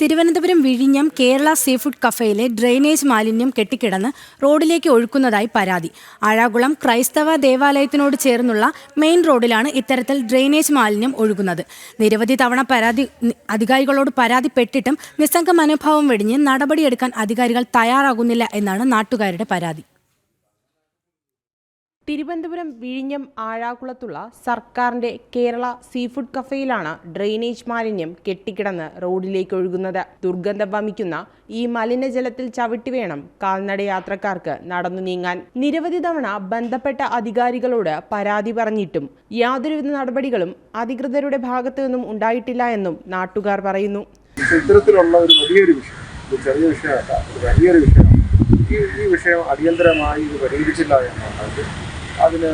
തിരുവനന്തപുരം വിഴിഞ്ഞം Kerala seafood കഫേയിലെ drainage മാലിന്യം കെട്ടിക്കിടന്ന് റോഡിലേക്ക് ഒഴുക്കുന്നതായി പരാതി. ആഴാകുളം ക്രൈസ്തവ ദേവാലയത്തിനോട് ചേർന്നുള്ള മെയിൻ റോഡിലാണ് ഇത്തരത്തിൽ ഡ്രെയിനേജ് മാലിന്യം ഒഴുകുന്നത്. നിരവധി തവണ പരാതി അധികാരികളോട് പരാതിപ്പെട്ടിട്ടും നിസ്സംഗ മനോഭാവം വെടിഞ്ഞ് നടപടിയെടുക്കാൻ അധികാരികൾ തയ്യാറാകുന്നില്ല എന്നാണ് നാട്ടുകാരുടെ പരാതി. തിരുവനന്തപുരം വിഴിഞ്ഞം ആഴാകുളത്തുള്ള സർക്കാരിന്റെ കേരള സീഫുഡ് കഫേയിലാണ് ഡ്രെയിനേജ് മാലിന്യം കെട്ടിക്കിടന്ന് റോഡിലേക്ക് ഒഴുകുന്നത്. ദുർഗന്ധം വമിക്കുന്ന ഈ മലിനജലത്തിൽ ചവിട്ടി വേണം കാൽനട യാത്രക്കാർക്ക് നടന്നു നീങ്ങാൻ. നിരവധി തവണ ബന്ധപ്പെട്ട അധികാരികളോട് പരാതി പറഞ്ഞിട്ടും യാതൊരുവിധ നടപടികളും അധികൃതരുടെ ഭാഗത്തു നിന്നും ഉണ്ടായിട്ടില്ല എന്നും നാട്ടുകാർ പറയുന്നു. ഒരു വിഷയം ഒരു ഈ ഈ വിഷയം അടിയന്തരമായി ഇത് പരിഹരിച്ചില്ല എന്നുണ്ടെങ്കിൽ അതിന്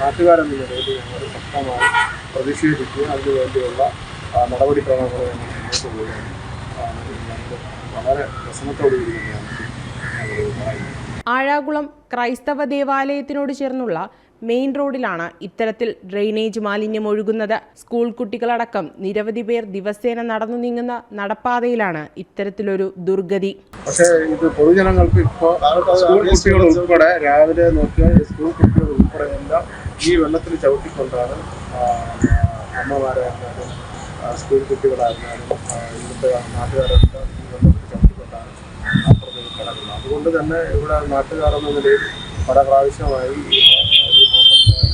നാട്ടുകാരെന്ന നിലയിൽ ഞങ്ങൾ ശക്തമായി പ്രതിഷേധിച്ച് അതിനു വേണ്ടിയുള്ള ആ, നടപടിക്രമങ്ങൾ ഞങ്ങൾ മുന്നോട്ട് പോവുകയാണ് വളരെ പ്രശ്നത്തോടു കൂടി തന്നെയാണ് ആഴാകുളം ക്രൈസ്തവ ദേവാലയത്തിനോട് ചേർന്നുള്ള മെയിൻ റോഡിലാണ് ഇത്തരത്തിൽ ഡ്രെയിനേജ് മാലിന്യം ഒഴുകുന്നത്. സ്കൂൾ കുട്ടികളടക്കം നിരവധി പേർ ദിവസേന നടന്നു നീങ്ങുന്ന നടപ്പാതയിലാണ് ഇത്തരത്തിലൊരു ദുർഗതി. പക്ഷേ ഇത് പൊതുജനങ്ങൾക്ക് ഇപ്പോൾ സ്കൂൾ കുട്ടികൾ ഉൾപ്പെടെ രാവിലെ നോക്കിയാൽ സ്കൂൾ കുട്ടികൾ ഉൾപ്പെടെ എല്ലാം ഈ വെള്ളത്തിൽ ചവിട്ടിക്കൊണ്ടാണ് അമ്മമാരായിരുന്നാലും സ്കൂൾ കുട്ടികളായിരുന്നാലും ഇവിടുത്തെ നാട്ടുകാരെല്ലാം ഈ വെള്ളത്തിൽ ചവിട്ടിക്കൊണ്ടാണ് അപ്പുറത്തേക്ക് കിടക്കുന്നത്. അതുകൊണ്ട് തന്നെ ഇവിടെ നാട്ടുകാരെന്ന നിലയിൽ പല പ്രാവശ്യമായി ഈ ഹോ- ഈ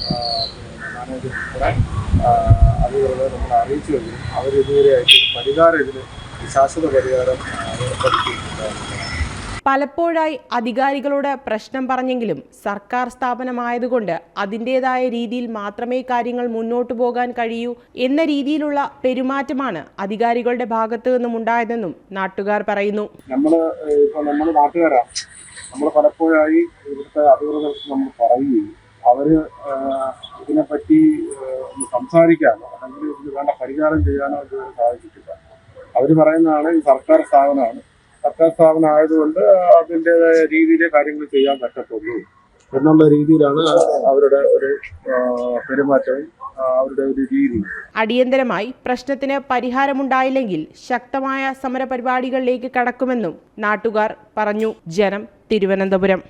ആ, പിന്നെ മാനേജർ ഉൾപ്പെടെ ആ, നമ്മൾ അറിയിച്ചു കഴിഞ്ഞു. അവർ ഇതുവരെയായിട്ട് പരിഹാരം ഇതിന് ശാശ്വത പരിഹാരം ആ, ഏർപ്പെടുത്തിയിട്ടുണ്ടായിരുന്നു പലപ്പോഴായി അധികാരികളോട് പ്രശ്നം പറഞ്ഞെങ്കിലും സർക്കാർ സ്ഥാപനമായതുകൊണ്ട് അതിന്റെതായ രീതിയിൽ മാത്രമേ കാര്യങ്ങൾ മുന്നോട്ടു പോകാൻ കഴിയൂ എന്ന രീതിയിലുള്ള പെരുമാറ്റമാണ് അധികാരികളുടെ ഭാഗത്തു നിന്നും ഉണ്ടായതെന്നും നാട്ടുകാർ പറയുന്നു. നമ്മൾ നമ്മൾ നാട്ടുകാരാണ് നമ്മൾ പലപ്പോഴായി ഇവിടുത്തെ അധികൃതർക്ക് നമ്മൾ പറയുകയും അവർ ഇതിനെപ്പറ്റി ഒന്ന് സംസാരിക്കാനോ അല്ലെങ്കിൽ ഇതിന് വേണ്ട പരിഹാരം ചെയ്യാനോ ഇതുവരെ സാധിച്ചിട്ടില്ല. അവർ പറയുന്നതാണ് ഈ സർക്കാർ സ്ഥാപനമാണ്. സർക്കാർ സ്ഥാപനം ആയതുകൊണ്ട് അതിന്റെതായ രീതിയിലെ കാര്യങ്ങൾ ചെയ്യാൻ പറ്റത്തുള്ളൂ. എന്നുള്ള രീതിയിലാണ് അവരുടെ ഒരു പെരുമാറ്റവും അവരുടെ ഒരു രീതി. അടിയന്തരമായി പ്രശ്നത്തിന് പരിഹാരമുണ്ടായില്ലെങ്കിൽ ശക്തമായ സമരപരിപാടികളിലേക്ക് കടക്കുമെന്നും നാട്ടുകാർ പറഞ്ഞു. ജനം തിരുവനന്തപുരം.